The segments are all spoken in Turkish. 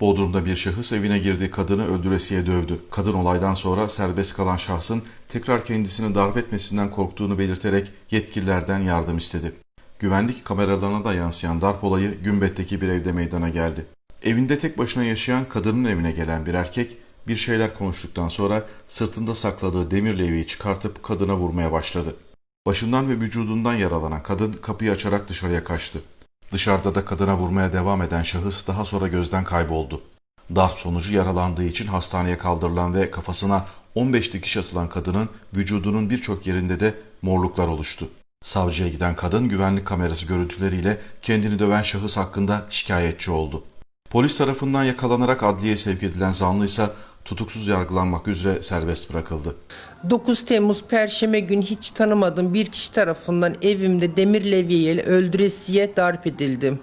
Bodrum'da bir şahıs evine girdiği kadını öldüresiye dövdü. Kadın olaydan sonra serbest kalan şahsın tekrar kendisini darp etmesinden korktuğunu belirterek yetkililerden yardım istedi. Güvenlik kameralarına da yansıyan darp olayı Gümbet'teki bir evde meydana geldi. Evinde tek başına yaşayan kadının evine gelen bir erkek bir şeyler konuştuktan sonra sırtında sakladığı demir levyeyi çıkartıp kadına vurmaya başladı. Başından ve vücudundan yaralanan kadın kapıyı açarak dışarıya kaçtı. Dışarıda da kadına vurmaya devam eden şahıs daha sonra gözden kayboldu. Darp sonucu yaralandığı için hastaneye kaldırılan ve kafasına 15 dikiş atılan kadının vücudunun birçok yerinde de morluklar oluştu. Savcıya giden kadın güvenlik kamerası görüntüleriyle kendini döven şahıs hakkında şikayetçi oldu. Polis tarafından yakalanarak adliyeye sevk edilen zanlı ise tutuksuz yargılanmak üzere serbest bırakıldı. 9 Temmuz Perşembe günü hiç tanımadığım bir kişi tarafından evimde demir levyeyle öldüresiye darp edildim.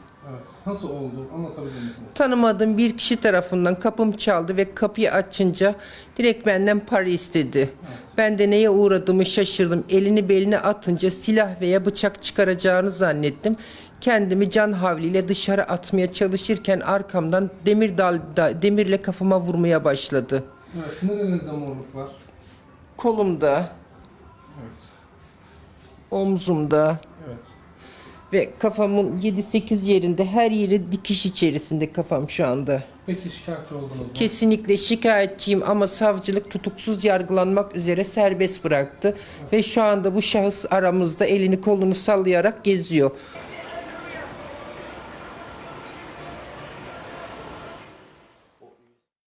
Nasıl oldu? Anlatabilir misiniz? Tanımadığım bir kişi tarafından kapım çaldı ve kapıyı açınca direkt benden para istedi. Ben de neye uğradığımı şaşırdım. Elini beline atınca silah veya bıçak çıkaracağını zannettim. Kendimi can havliyle dışarı atmaya çalışırken arkamdan demir dal, da- demirle kafama vurmaya başladı. Evet. Nerenizde morluk var? Kolumda, Evet. omzumda. Ve kafamın 7-8 yerinde her yeri dikiş içerisinde kafam şu anda. Peki şikayetçi oldunuz mu? Kesinlikle şikayetçiyim ama savcılık tutuksuz yargılanmak üzere serbest bıraktı. Ve şu anda bu şahıs aramızda elini kolunu sallayarak geziyor.